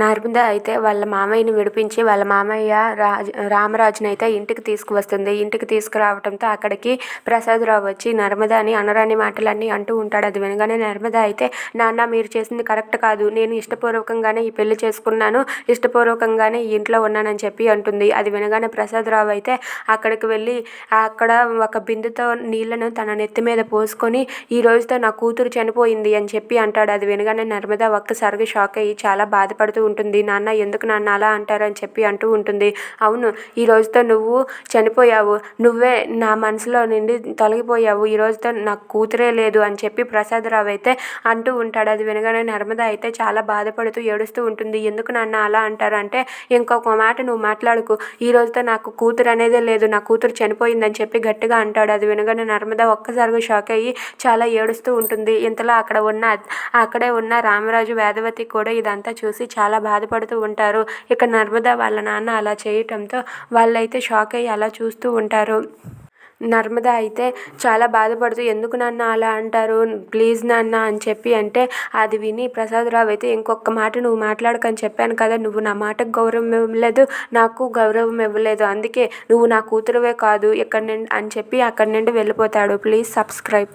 నర్మద అయితే వాళ్ళ మామయ్యని విడిపించి వాళ్ళ మామయ్య రాజ రామరాజుని అయితే ఇంటికి తీసుకువస్తుంది. ఇంటికి తీసుకురావడంతో అక్కడికి ప్రసాదరావు వచ్చి నర్మదాని అనరాని మాటలన్నీ అంటూ ఉంటాడు. అది వినగానే నర్మద అయితే నాన్న మీరు చేసింది కరెక్ట్ కాదు. నేను ఇష్టపూర్వకంగానే ఈ పెళ్ళి చేసుకున్నాను. ఇష్టపూర్వకంగానే ఈ ఇంట్లో ఉన్నానని చెప్పి అంటుంది. అది వినగానే ప్రసాదరావు అయితే అక్కడికి వెళ్ళి అక్కడ ఒక బిందుతో నీళ్ళను తన నెత్తి మీద పోసుకొని ఈ రోజుతో నా కూతురు చనిపోయింది అని చెప్పి అంటాడు. అది వినగానే నర్మద ఒక్కసారిగా షాక్ అయ్యి చాలా బాధపడుతూ ఉంటుంది. నాన్న ఎందుకు నాన్న అలా అంటారని చెప్పి అంటూ ఉంటుంది. అవును ఈ రోజుతో నువ్వు చనిపోయావు. నువ్వే నా మనసులో నుండి తొలగిపోయావు. ఈ రోజుతో నాకు కూతురే లేదు అని చెప్పి ప్రసాదరావు అయితే అంటూ ఉంటాడు. అది వినగానే నర్మద అయితే చాలా బాధపడుతూ ఏడుస్తూ ఉంటుంది. ఎందుకు నాన్న అలా అంటారంటే ఇంకొక మాట నువ్వు మాట్లాడుకు. ఈ రోజుతో నాకు కూతురు అనేదే లేదు. నా కూతురు చనిపోయిందని చెప్పి గట్టిగా అంటాడు. అది వినగానే నర్మద ఒక్కసారిగా షాక్ అయ్యి చాలా ఏడుస్తూ ఉంటుంది. ఇంతలో అక్కడ ఉన్న అక్కడే ఉన్న రామరాజు వేదవతి కూడా ఇదంతా చూసి చాలా చాలా బాధపడుతూ ఉంటారు. ఇక నర్మద వాళ్ళ నాన్న అలా చేయటంతో వాళ్ళైతే షాక్ అయ్యి అలా చూస్తూ ఉంటారు. నర్మద అయితే చాలా బాధపడుతూ ఎందుకు నాన్న అలా అంటారు? ప్లీజ్ నాన్న అని చెప్పి అంటే అది విని ప్రసాదరావు అయితే ఇంకొక మాట నువ్వు మాట్లాడకని చెప్పాను కదా నువ్వు నా మాటకు గౌరవం ఇవ్వలేదు నాకు గౌరవం ఇవ్వలేదు. అందుకే నువ్వు నా కూతురువే కాదు ఇక్కడ నుండి అని చెప్పి అక్కడి నుండి వెళ్ళిపోతాడు. Please subscribe.